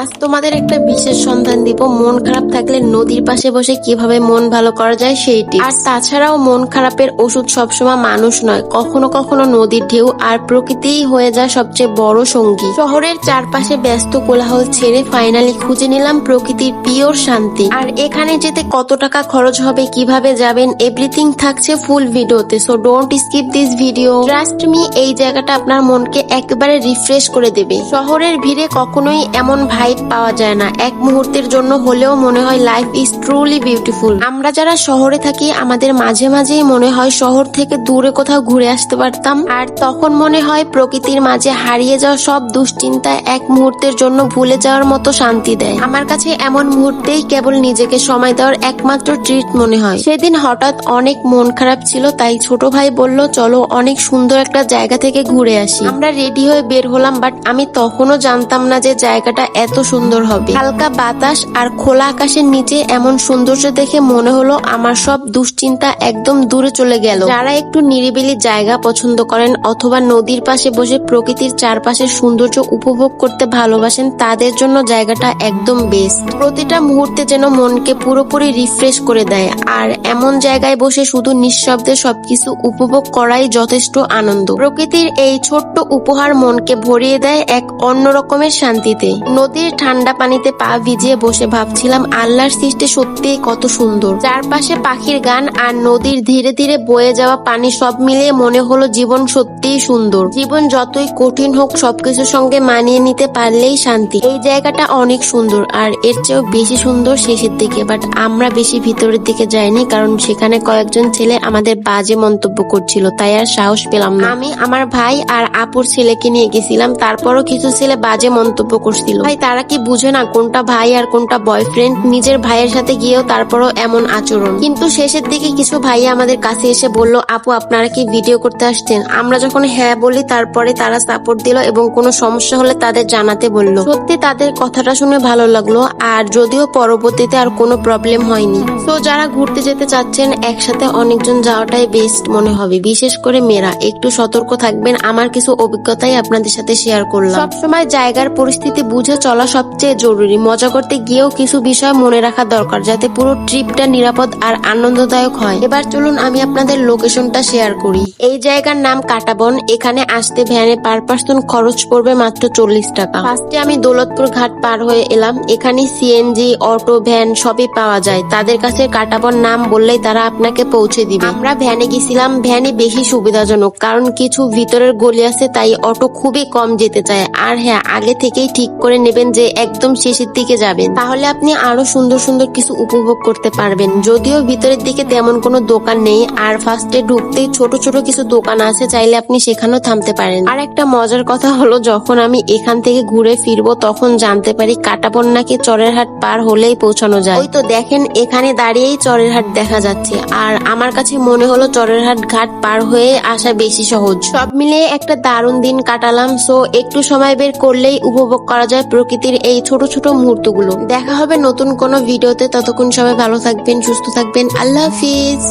আজ তোমাদের একটা বিশেষ সন্ধান দিব। মন খারাপ থাকলে নদীর পাশে বসে কীভাবে মন ভালো করা যায় সেইটি। আর তাছাড়াও মন খারাপের ওষুধ সবসময় মানুষ নয়, কখনো কখনো নদীর ঢেউ আর প্রকৃতিই হয়ে যায় সবচেয়ে বড় সঙ্গী। শহরের চারপাশে ব্যস্ত কোলাহল ছেড়ে ফাইনালি খুঁজে নিলাম প্রকৃতির পিওর শান্তি। আর এখানে যেতে কত টাকা খরচ হবে, কীভাবে যাবেন এভরিথিং থাকছে ফুল ভিডিওতে so don't skip this video trust me এই জায়গাটা আপনার মনকে একেবারে রিফ্রেশ করে দেবে। শহরের ভিড়ে কখনোই এমন ভাইব পাওয়া যায় না। এক মুহূর্তের জন্য হলেও মনে হয় লাইফ ইজ ট্রুলি বিউটিফুল আমরা যারা শহরে থাকি, আমাদের মাঝে মাঝেই মনে হয় শহর থেকে দূরে কোথাও ঘুরে আসতে পারতাম। আর তখন মনে হয় প্রকৃতির মাঝে হারিয়ে যাওয়া সব দুশ্চিন্তা এক মুহূর্তের জন্য ভুলে যাওয়ার মতো শান্তি দেয়। আমার কাছে এমন মুহূর্তেই কেবল নিজেকে সময় দেওয়ার একমাত্র ট্রিট মনে হয়। সেদিন হঠাৎ অনেক মন খারাপ ছিল, তাই ছোট ভাই বলল, চলো অনেক সুন্দর একটা জায়গা থেকে ঘুরে আসি। আমরা রেডি হয়ে বের হলাম বাট আমি তখনও জানতাম না যে জায়গাটা এত সুন্দর হবে। হালকা বাতাস আর খোলা আকাশের নিচে এমন সৌন্দর্য দেখে মনে হলো আমার সব দুশ্চিন্তা একদম দূরে চলে গেল। যারা একটু নিরিবিলি জায়গা পছন্দ করেন অথবা নদীর পাশে বসে প্রকৃতির চারপাশের সৌন্দর্য উপভোগ করতে ভালোবাসেন, তাদের জন্য জায়গাটা একদম বেস্ট প্রতিটা মুহূর্তে যেন মনকে পুরোপুরি রিফ্রেশ করে দেয় আর এমন জায়গায় বসে শুধু নিঃশব্দে সবকিছু উপভোগ করাই যথেষ্ট আনন্দ। প্রকৃতির এই ছোট্ট উপহার মনকে ভরিয়ে দেয় এক অন্যরকমের শান্তিতে। নদীর ঠান্ডা পানিতে পা ভিজিয়ে বসে ভাবছিলাম, আল্লাহর সৃষ্টি সত্যিই কত সুন্দর। চারপাশে পাখির গান আর নদীর ধীরে ধীরে বয়ে যাওয়া পানি সব মিলিয়ে মনে হলো জীবন সত্যিই সুন্দর। জীবন যতই কঠিন হোক, সবকিছুর সঙ্গে মানিয়ে নিতে পারলেই শান্তি। এই জায়গাটা অনেক সুন্দর, আর এর চেয়েও বেশি সুন্দর শেষের দিকে। বাট আমরা বেশি ভিতরের দিকে যাইনি, কারণ সেখানে কয়েকজন ছেলে আমাদের বাজে মন্তব্য করছিল, তাই আর সাহস পেলাম না। আমি, আমার ভাই আর আপুর ছেলেকে নিয়ে গেছিলাম, তারপরও কিছু ছেলে বাজে মন্তব্য করছিল। ভাই তারা কি বুঝে না কোনটা ভাই আর কোনটা বয়ফ্রেন্ড নিজের ভাইয়ের সাথে গিয়েও তারপরও এমন আচরণ। কিন্তু শেষের দিকে কিছু ভাইয়া আমাদের কাছে এসে বলল, আপু, আপনারা কি ভিডিও করতে আসছেন? আমরা যখন হ্যাঁ বলি, তারপরে তারা সাপোর্ট দিল এবং কোনো সমস্যা হলে তাদের জানাতে বলল। সত্যি তাদের কথাটা শুনে ভালো লাগল, আর যদিও পরবর্তীতে আর কোনো প্রবলেম হয়নি। তো যারা ঘুরতে যেতে চাচ্ছেন, একসাথে অনেকজন যাওয়াটাই বেস্ট মনে হবে, বিশেষ করে মেয়েরা। একটু সতর্ক থাকবেন, আমার কিছু অভিজ্ঞতাই আপনাদের সাথে শেয়ার করলাম। সবসময় জায়গার পরিস্থিতি বুঝে চলা সবচেয়ে জরুরি। মজা করতে গিয়েও কিছু বিষয় মনে রাখা দরকার, যাতে পুরো ট্রিপটা নিরাপদ আর আনন্দদায়ক হয়। এবার চলুন আমি আপনাদের লোকেশনটা শেয়ার করি। এই জায়গার নাম কাটাবন। এখানে আসতে ভ্যানে পার পার্সন খরচ পড়বে মাত্র চল্লিশ টাকা। ফার্স্টে আমি দৌলতপুর ঘাট পার হয়ে এলাম। এখানে সিএনজি অটো, ভ্যান সবই পাওয়া যায়। তাদের কাছে কাটাবন নাম বললেই তারা আপনাকে পৌঁছে দিবে। আমরা ভ্যানে গেছিলাম। ভ্যানে বেশি সুবিধাজনক, কারণ কিছু ভিতরের গলি আছে, তাই অটো খুবই কম যেতে চায়। আর হ্যাঁ আগে থেকেই ঠিক করে নেবেন যে একদম শেষের দিকে যাবেন, তাহলে আপনি আরও সুন্দর সুন্দর কিছু উপভোগ করতে পারবেন। যদিও ভিতরের দিকে তেমন কোনো দোকান নেই, আর ফার্স্টে ঢুকতেই ছোট ছোট কিছু দোকান আছে, চাইলে আপনি সেখানেও থামতে পারেন। আর একটা মজার কথা হলো, যখন আমি এখান থেকে ঘুরে ফিরবো, তখন জানতে পারি কাটাপন নাকি চরের হাট পার হলেই পৌঁছানো যায়। ওই তো দেখেন, এখানে দাঁড়িয়েই চরের হাট দেখা যাচ্ছে। আর আমার কাছে মনে হলো চরের হাট ঘাট পার হয়ে আসা বেশি সহজ। সব মিলিয়ে একটা দারুণ দিন কাটালাম সো একটু সময় বের করলেই উপভোগ করা যায়। প্রকৃতির এই ছোট ছোট মুহূর্তগুলো। দেখা হবে নতুন কোনো ভিডিওতে। ততক্ষণ সবাই ভালো থাকবেন, সুস্থ থাকবেন। আল্লাহ হাফিজ।